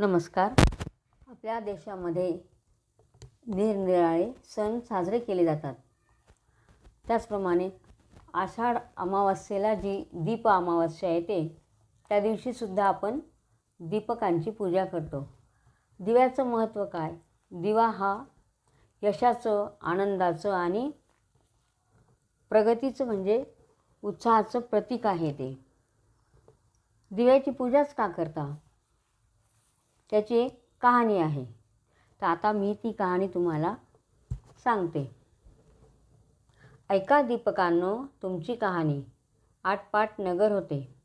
नमस्कार. आपल्या देशामध्ये निरनिराळे सण साजरे केले जातात. त्याचप्रमाणे आषाढ अमावास्येला जी दीप अमावस्या येते त्या दिवशीसुद्धा आपण दीपकांची पूजा करतो. दिव्याचं महत्त्व काय? दिवा हा यशाचं आनंदाचं आणि प्रगतीचं म्हणजे उत्साहाचं प्रतीक आहे ते. दिव्याची पूजाच का करता? त्याची एक कहाणी आहे. तर आता मी ती कहाणी तुम्हाला सांगते. ऐका दीपकांनो तुमची कहाणी. आटपाट नगर होते.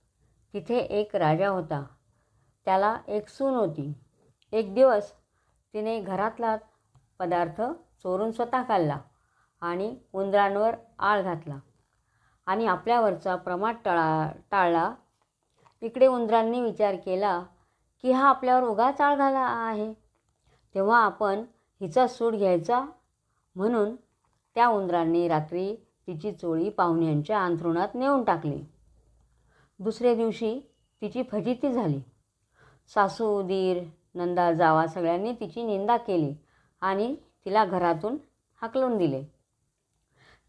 तिथे एक राजा होता. त्याला एक सून होती. एक दिवस तिने घरातला पदार्थ चोरून स्वतः खाल्ला आणि उंदरांवर आळ घातला आणि आपल्यावरचा प्रमाद टळा टाळला. इकडे उंदरांनी विचार केला की हा आपल्यावर उगाच आळ घाला आहे. तेव्हा आपण हिचा सूड घ्यायचा. म्हणून त्या उंदरांनी रात्री तिची चोळी पाहुण्यांच्या अंथरुणात नेऊन टाकली. दुसऱ्या दिवशी तिची फजिती झाली. सासू दीर नंदा जावा सगळ्यांनी तिची निंदा केली आणि तिला घरातून हाकलून दिले.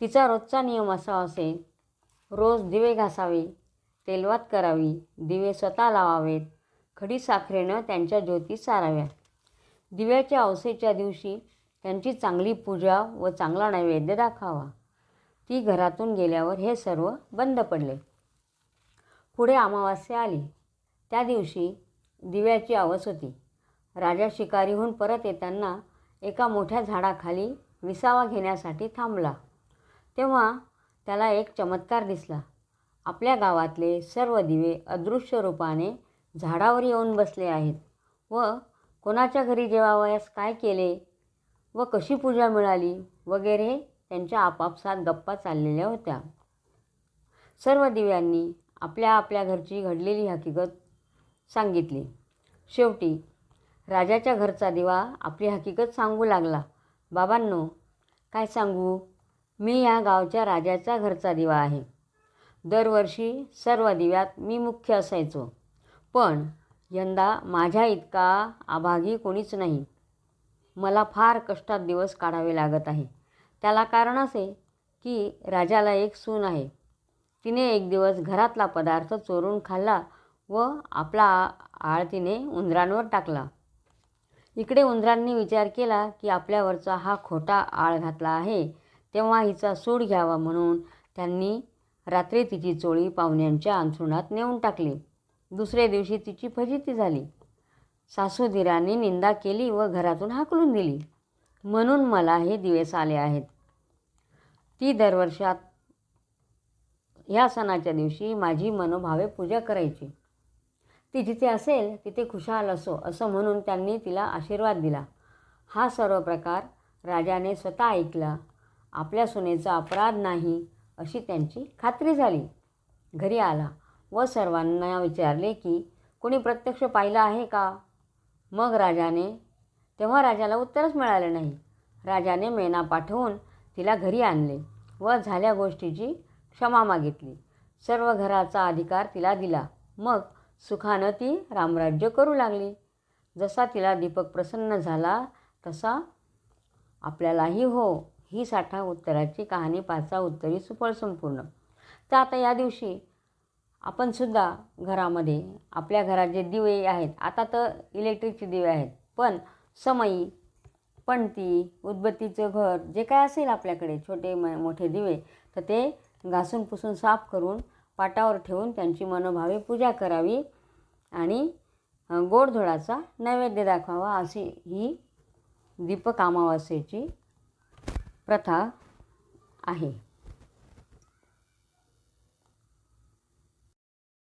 तिचा रोजचा नियम असा असेल रोज दिवे घासावे तेलवात करावी दिवे स्वतः लावावेत खडी साखरेनं त्यांच्या ज्योती साराव्या दिव्याच्या अवसेच्या दिवशी त्यांची चांगली पूजा व चांगला नैवेद्य दाखावा. ती घरातून गेल्यावर हे सर्व बंद पडले. पुढे अमावास्या आली. त्या दिवशी दिव्याची आवस होती. राजा शिकारीहून परत येताना एका मोठ्या झाडाखाली विसावा घेण्यासाठी थांबला. तेव्हा त्याला एक चमत्कार दिसला. आपल्या गावातले सर्व दिवे अदृश्य रूपाने झाडावर येऊन बसले आहेत. व कोणाच्या घरी जेवावयास काय केले? व कशी पूजा मिळाली? वगैरे त्यांच्या आपापसात गप्पा चाललेल्या होत्या. सर्व दिव्यांनी आपल्या आपल्या घरची घडलेली हकीकत सांगितली. शेवटी राजाच्या घरचा दिवा आपली हकीकत सांगू लागला. बाबांनो काय सांगू? मी या गावच्या राजाच्या घरचा दिवा आहे. दरवर्षी सर्व दिव्यात मी मुख्य असायचो. पण यंदा माझ्या इतका आभागी कोणीच नाही. मला फार कष्टात दिवस काढावे लागत आहे. त्याला कारण असे की राजाला एक सून आहे. तिने एक दिवस घरातला पदार्थ चोरून खाल्ला व आपला आळ तिने उंदरांवर टाकला. इकडे उंदरांनी विचार केला की आपल्यावरचा हा खोटा आळ घातला आहे. तेव्हा हिचा सूड घ्यावा म्हणून त्यांनी रात्री तिची चोळी पाहुण्यांच्या अंथरुणात नेऊन टाकली. दुसऱ्या दिवशी तिची फजिती झाली. सासूदिरांनी निंदा केली व घरातून हाकलून दिली. म्हणून मला हे दिवस आले आहेत. ती दरवर्षात ह्या सणाच्या दिवशी माझी मनोभावे पूजा करायची. ती जिथे असेल तिथे खुशाल असो असं म्हणून त्यांनी तिला आशीर्वाद दिला. हा सर्व प्रकार राजाने स्वतः ऐकला. आपल्या सुनेचा अपराध नाही अशी त्यांची खात्री झाली. घरी आला. व सर्वांना विचारले की कुणी प्रत्यक्ष पाहिलं आहे का? मग राजाने तेव्हा राजाला उत्तरच मिळाले नाही. राजाने मेना पाठवून तिला घरी आणले व झाल्या गोष्टीची क्षमा मागितली. सर्व घराचा अधिकार तिला दिला. मग सुखानं ती रामराज्य करू लागली. जसा तिला दीपक प्रसन्न झाला तसा आपल्यालाही हो ही साठा उत्तराची कहाणी पाचा उत्तरी सुफळ संपूर्ण. तर आता या दिवशी आपण सुद्धा घरामध्ये आपल्या घरात जे दिवे आहेत आता तर इलेक्ट्रिकचे दिवे आहेत पण समई पणती उदबत्तीचं घर जे काय असेल आपल्याकडे छोटे म मोठे दिवे तर ते घासून पुसून साफ करून पाटावर ठेवून त्यांची मनोभावे पूजा करावी आणि गोडधोडाचा नैवेद्य दाखवावा अशी ही दीपक अमावास्येची प्रथा आहे.